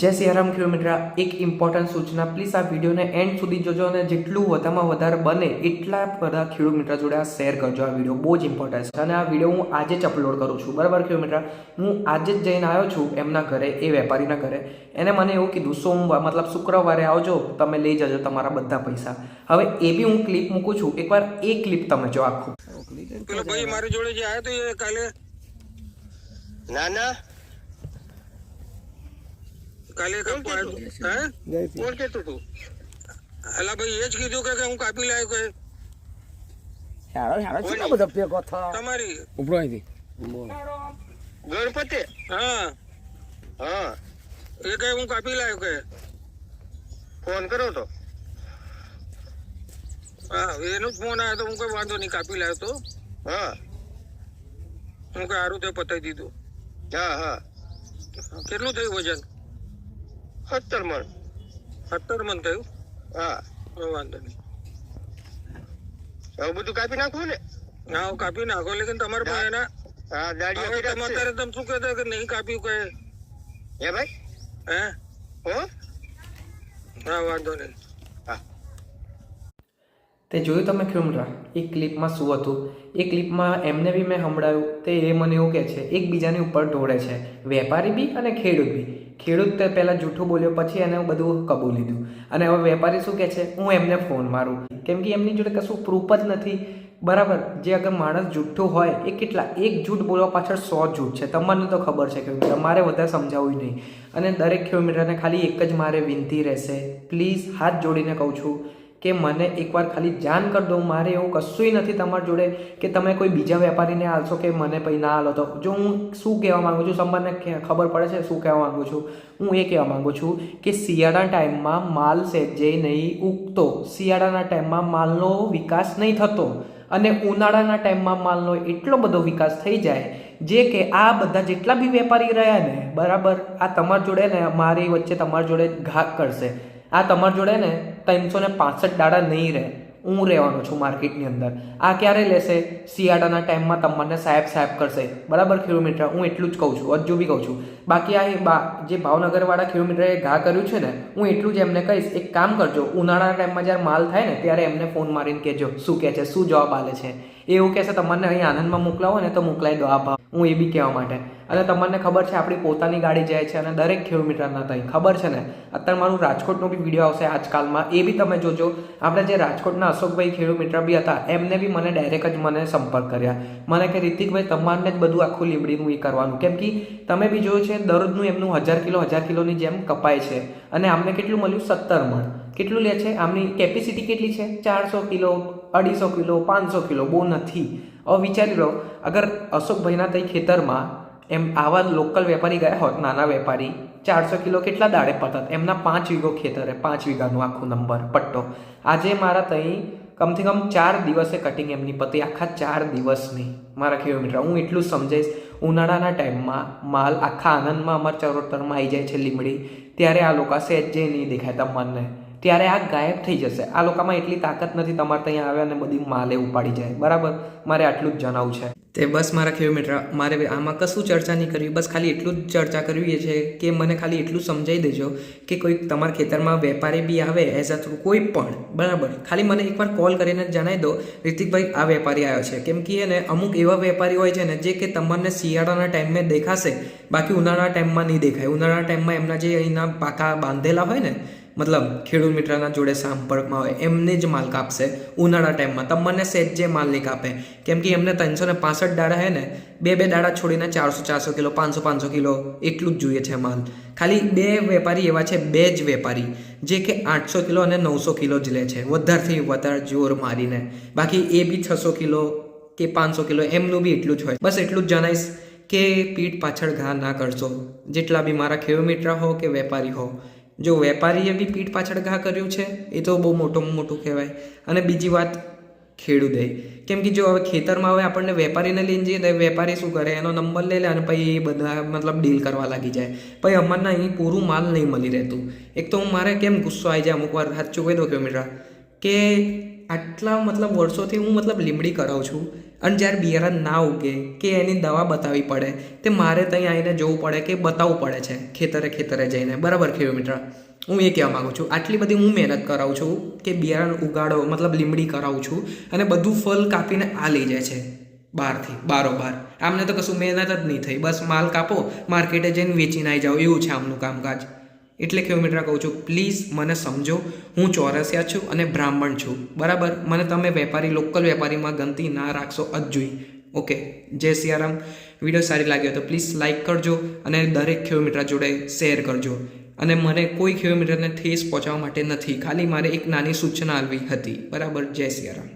જય સિયારામ કિલોમીટર એક ઇમ્પોર્ટન્ટ સૂચના. પ્લીઝ આ વિડીયોને એન્ડ સુધી જોજો અને જેટલું વધારેમાં વધારે બને એટલા બધા કિલોમીટર જોડે આ શેર કરજો. આ વીડિયો બહુ જ ઇમ્પોર્ટન્ટ છે અને આ વીડિયો હું આજે જ અપલોડ કરું છું. બરાબર કિલોમીટર હું આજે જ જઈને આવ્યો છું એમના ઘરે એ વેપારીના ઘરે. એને મને એવું કીધું સોમવાર મતલબ શુક્રવારે આવજો તમે લઈ જજો તમારા બધા પૈસા. હવે એ બી હું ક્લિપ મૂકું છું. એકવાર એ ક્લિપ તમે જો આખું. પેલો ભાઈ મારી જોડે જે આવ્યો તો એ કાલે? ના ના. કાલે કોણ કેતું તું? અલા ભાઈ એ જ કીધું કે કે હું કાપી લાયો કે સારો સારો. કેટલો બધો ભેગો થયો તમારી. ઉપરો અહીંથી. ગણપતિ? હા. હા. એ કે હું કાપી લાયો કે. ફોન કરો તો? હા એનો જ ફોન આવ્યો તો હું કઈ વાંધો નહીં કાપી લાવ્યો તો. હા. હું કઈ સારું તે પતાવી દીધું. હા હા. કેટલું થયું વજન? સત્તર મણ. સત્તર મણ થયું? હા. વાંધો નહીં. હવે બધું કાપી નાખવું ને. ના હું કાપી નાખો. લેકિન તમારે પણ એના હા જ અત્યારે તમે શું કહેતા કે નહીં કાપ્યું કહે. હે ભાઈ? હે? હો? હા વાંધો નહીં. તે જોયું તમે કિલોમીટર એ ક્લિપમાં શું હતું? એ ક્લિપમાં એમને બી મેં સંભળાયું. તે એ મને એવું કહે છે, એકબીજાની ઉપર ઢોળે છે. વેપારી બી અને ખેડૂત બી. ખેડૂત તે પહેલાં જૂઠું બોલ્યો, પછી એને બધું કબૂલ લીધું. અને હવે વેપારી શું કહે છે? હું એમને ફોન મારું. કેમ કે એમની જોડે કશું પ્રૂફ જ નથી. બરાબર? જે અગર માણસ જૂઠું હોય, એ કેટલા? એક જૂઠ બોલવા પાછળ સો જૂઠ છે. તમને તો ખબર છે કે તમારે વધારે સમજાવવું નહીં. અને દરેક કિલોમીટરને ખાલી એક જ મારે વિનંતી રહેશે. પ્લીઝ હાથ જોડીને કહું છું કે મને એકવાર ખાલી જાણ કરી દો, મારે એવું કશુંય નથી તમારી જોડે કે તમે કોઈ બીજા વેપારીને આલશો કે મને પછી ના આલો તો. જો હું શું કહેવા માંગુ છું, સંબંધને ખબર પડે છે શું કહેવા માંગુ છું? હું એ કહેવા માંગુ છું કે શિયાળાના ટાઈમમાં માલ સેજે નહીં ઉગતો. શિયાળાના ટાઈમમાં માલનો વિકાસ નહીં થતો અને ઉનાળાના ટાઈમમાં માલનો એટલો બધો વિકાસ થઈ જાય જે કે આ બધા જેટલા બી વેપારી રહ્યા ને, બરાબર, આ તમારી જોડે ને મારી વચ્ચે તમારી જોડે ઘાક કરશે. આ તમારી જોડે ને ત્રણસો ને પાસઠ દાડા નહીં રહે. હું રહેવાનો છું માર્કેટની અંદર. આ ક્યારે લેશે? શિયાળાના ટાઈમમાં તમને સાહેબ સાહેબ કરશે. બરાબર કિલોમીટર હું એટલું જ કહું છું, હજુ બી કહું છું. બાકી આ બા, જે ભાવનગરવાળા કિલોમીટરે ઘા કર્યું છે ને, હું એટલું જ એમને કહીશ. એક કામ કરજો, ઉનાળાના ટાઈમમાં જ્યારે માલ થાય ને, ત્યારે એમને ફોન મારીને કહેજો. શું કહે છે? શું જવાબ આલે છે? એવું કહેશે, તમને અહીં આનંદમાં મોકલાવો ને તો મોકલાવી દો આ હું એ બી કહેવા માટે. અને તમને ખબર છે, આપણી પોતાની ગાડી જાય છે અને દરેક કિલોમીટરના ત્યાં ખબર છે ને? અત્યારે મારું રાજકોટનો બી વીડિયો આવશે આજકાલમાં. એ બી તમે જોજો. આપણે જે રાજકોટના અશોકભાઈ કિલોમીટર બી હતા, એમને બી મને ડાયરેક્ટ જ મને સંપર્ક કર્યા. મને કે, રિતિકભાઈ, તમારને જ બધું આખું લીમડીનું એ કરવાનું. કેમ કે તમે બી જોયું છે, દરરોજનું એમનું હજાર કિલો, હજાર કિલોની જેમ કપાય છે. અને આમને કેટલું મળ્યું? સત્તર મણ. કેટલું લે છે? આમની કેપેસિટી કેટલી છે? ચારસો કિલો અઢીસો કિલો, પાંચસો કિલો, બહુ નથી. હવે વિચારી લો અગર અશોકભાઈના તઈ ખેતરમાં એમ આવા લોકલ વેપારી ગયા હોત, નાના વેપારી, ચારસો કિલો કેટલા દાડે પતત? એમના પાંચ વીઘો ખેતર, પાંચ વીઘાનું આખું નંબર, પટ્ટો. આજે મારા તઈ કમથી કમ ચાર દિવસે કટિંગ એમની પતી, આખા ચાર દિવસની. મારા કિલોમીટર હું એટલું સમજાઈશ, ઉનાળાના ટાઈમમાં માલ આખા આનંદમાં, અમારા ચરોતરમાં આવી જાય છે લીમડી. ત્યારે આ લોકો સહેજ જે નહીં દેખાય, તમને ત્યારે આ ગાયબ થઈ જશે. આ લોકોમાં એટલી તાકાત નથી, તમારે ત્યાં આવે અને બધી માલે ઉપાડી જાય. બરાબર? મારે આટલું જ જણાવું છે. તે બસ મારા કિલોમીટર મારે આમાં કશું ચર્ચા નહીં કરવી, બસ ખાલી એટલું જ ચર્ચા કરવી છે કે મને ખાલી એટલું સમજાવી દેજો કે કોઈ તમારા ખેતરમાં વેપારી બી આવે એઝ અ થ્રુ કોઈ પણ. બરાબર? ખાલી મને એકવાર કોલ કરીને જણાવી દો, રિતિકભાઈ, આ વેપારી આવ્યો છે. કેમ કે એને અમુક એવા વેપારી હોય છે ને, જે કે તમને શિયાળાના ટાઈમે દેખાશે, બાકી ઉનાળાના ટાઈમમાં નહીં દેખાય. ઉનાળાના ટાઈમમાં એમના જે અહીંના પાકા બાંધેલા હોય ને મતલબ ખેડૂત મિત્રના જોડે સંપર્કમાં હોય, એમને જ માલ કાપશે ઉનાળા ટાઈમમાં. તમને સેજ જે માલ નહીં કાપે. કેમ કે એમને ત્રણસો ને પાસઠ દાડા હે ને, બે બે દાડા છોડીને ચારસો ચારસો કિલો, પાંચસો પાંચસો કિલો એટલું જ જોઈએ છે માલ. ખાલી બે વેપારી એવા છે, બે જ વેપારી, જે કે આઠસો કિલો અને નવસો કિલો જ લે છે. વધારથી વધારે જોર મારીને. બાકી એ બી છસો કિલો કે પાંચસો કિલો, એમનું બી એટલું જ હોય. બસ એટલું જ જણાવીશ કે પીઠ પાછળ ઘા ના કરશો. જેટલા બી મારા કિલોમીટર હો કે વેપારી હો જો વેપારીએ બી પીઠ પાછળ ઘા કર્યું છે, એ તો બહુ મોટું મોટું કહેવાય. અને બીજી વાત ખેડૂતે, કેમ કે જો હવે ખેતરમાં હવે આપણને વેપારીને લઈને જઈએ, તો વેપારી શું કરે? એનો નંબર લઈ લે અને પછી એ બધા મતલબ ડીલ કરવા લાગી જાય. પછી અમારના અહીં પૂરું માલ નહીં મળી રહેતું. એક તો હું મારે કેમ ગુસ્સો આવી જાય? અમુક વાર સાચું કહી દો કિલોમીટર કે આટલા મતલબ વર્ષોથી હું મતલબ લીમડી કરાવું છું અને જ્યારે બિયારણ ના ઉગે કે એની દવા બતાવવી પડે, તે મારે ત્યાં આવીને જોવું પડે કે બતાવવું પડે છે, ખેતરે ખેતરે જઈને. બરાબર ખેડૂત મિત્ર? હું એ કહેવા માગું છું. આટલી બધી હું મહેનત કરાવું છું કે બિયારણ ઉગાડો, મતલબ લીમડી કરાવું છું અને બધું ફલ કાપીને આ લઈ જાય છે બહારથી, બારોબાર. આમને તો કશું મહેનત જ નહીં થઈ. બસ માલ કાપો, માર્કેટે જઈને વેચીને આવી જાઓ. એવું છે આમનું કામકાજ. એટલે કે હું મિત્ર કહું છું પ્લીઝ મને સમજો, હું ચોરસિયા છું અને બ્રાહ્મણ છું. બરાબર? મને તમે વેપારી, લોકલ વેપારીમાં ગમતી ના રાખશો અજુઈ જોઈ. ઓકે? જય સિયારામ. વીડિયો સારી લાગ્યો તો પ્લીઝ લાઇક કરજો અને દરેક ખેડૂત જોડે શેર કરજો. અને મને કોઈ ખેડૂત ઠેસ પહોંચાડવા માટે નથી. ખાલી મારે એક નાની સૂચના આપવી હતી. બરાબર? જય સિયારામ.